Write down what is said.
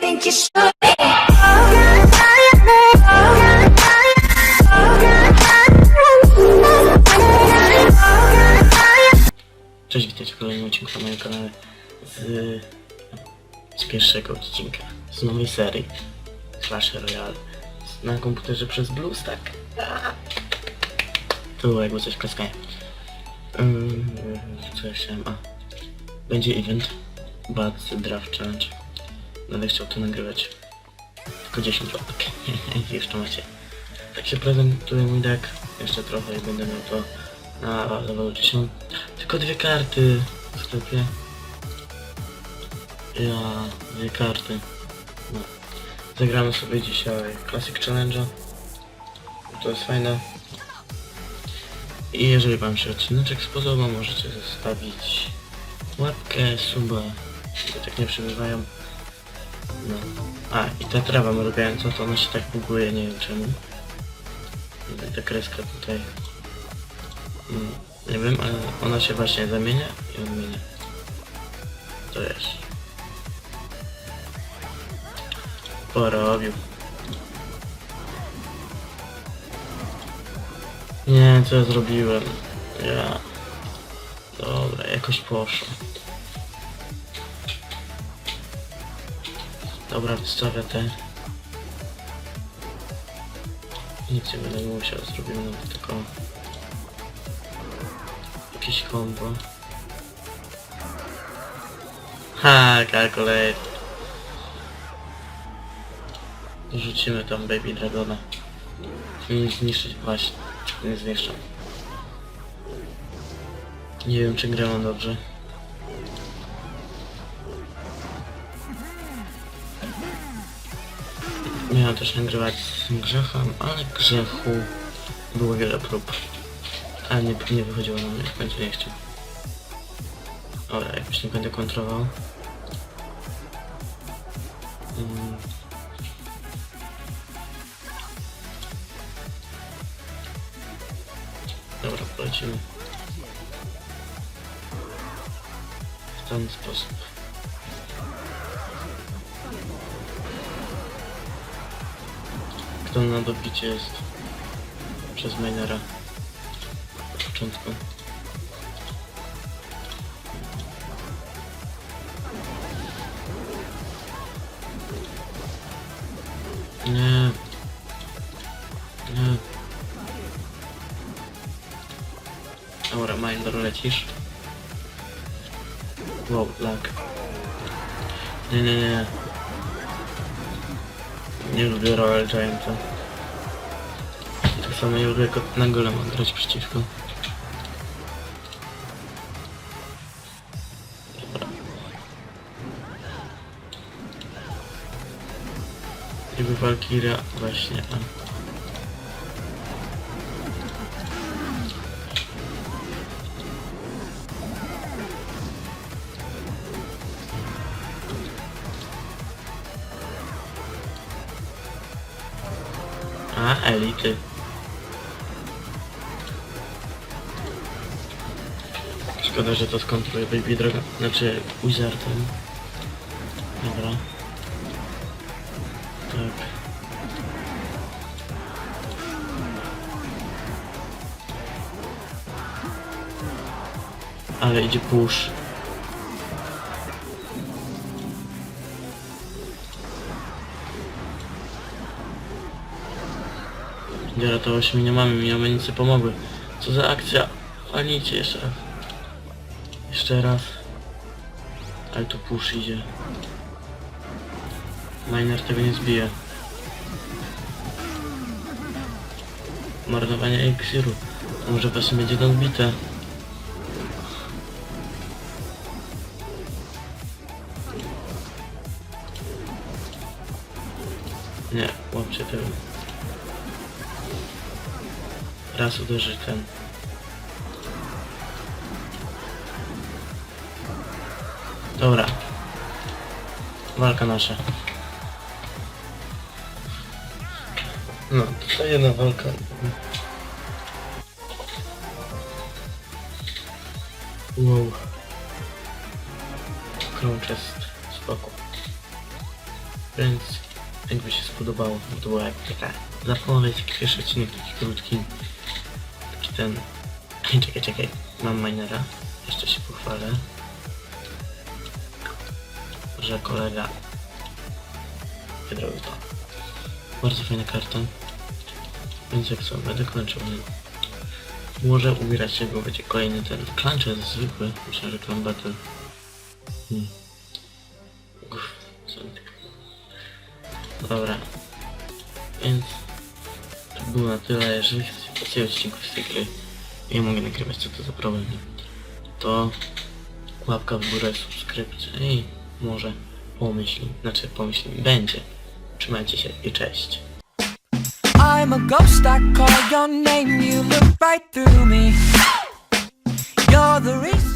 think you should. Cześć, witajcie w kolejnym odcinku na moim kanale z, z pierwszego odcinka, z nowej serii Clash Royale na komputerze przez BlueStack. To było jakby coś klaskanie. Ym, co? A, będzie event Bad Draft Challenge. Będę chciał to nagrywać. Tylko 10 łapek. Jeszcze macie. Tak się prezentuje mój deck. Jeszcze trochę i będę miał to na level 10. Tylko dwie karty w sklepie. Ja, dwie karty. No. Zagramy sobie dzisiaj Classic Challenge'a. To jest fajne. I jeżeli wam się odcineczek spodobał, możecie zostawić łapkę, suba, bo tak nie przebywają. No. A, i ta trawa mrugająca, to ona się tak buguje, nie wiem czemu. I Ta kreska tutaj. Mm, Nie wiem, ale ona się właśnie zamienia i odmienia. To jest. Porobił. Nie, co ja zrobiłem? Ja... Dobra, jakoś poszło. Dobra, wystawia te. Nic nie będę musiał, zrobimy nawet tylko jakieś kombo. Ha, kalkulator. Rzucimy tam Baby Dragona. Nie zniszczyć, właśnie. Nie zniszczę. Nie wiem czy grałem dobrze. Miałem też nagrywać z grzechem, ale grzechu było wiele prób. A nie, nie wychodziło na mnie, końcu nie chciał. Dobra, jakoś nie będę kontrolował. Mm. Dobra, polecimy. W ten sposób. Kto na dobicie jest przez minera na początku. Nie. Nie. Dobra, Mindor lecisz. Wow, lag. Nie, nie, nie. Nie lubię Royal Gianta. Tak samo nie lubię na golema grać przeciwko. Jakby Valkyria właśnie, a. A, elity. Szkoda, że to skontroluje Baby Dragon, znaczy Wizardem. Dobra. Tak. Ale idzie push. Nie ratował się mi nie mamy, mi amunicje pomogły. Co za akcja? Walnijcie jeszcze raz. Jeszcze raz. Ale tu push idzie. Miner tego nie zbije. Marnowanie eliksiru. Może właśnie będzie to zbite. Nie, łapcie tego. Raz uderzy ten. Dobra. Walka nasza. No, to jedna walka. Wow. Krącz jest spoko. Więc jakby się spodobało, to była jak taka taki pierwszy odcinek, taki krótki. Taki ten... czekaj, czekaj, mam minera. Jeszcze się pochwalę. Że kolega wygrał to. Bardzo fajna karta. Więc jak co, będę kończył. Może ubierać się, bo będzie kolejny ten. Jest zwykły. Myślę, że Clan Battle. Hmm. Dobra. Więc to było na tyle. Jeżeli chcecie więcej odcinków z tej gry, nie mogę nagrywać, co to za problem. To łapka w górę, subskrypcja i może pomyśl, znaczy pomyśl, będzie. Trzymajcie się i cześć. I'm a ghost, I call your name, you look right through me. You're the reason.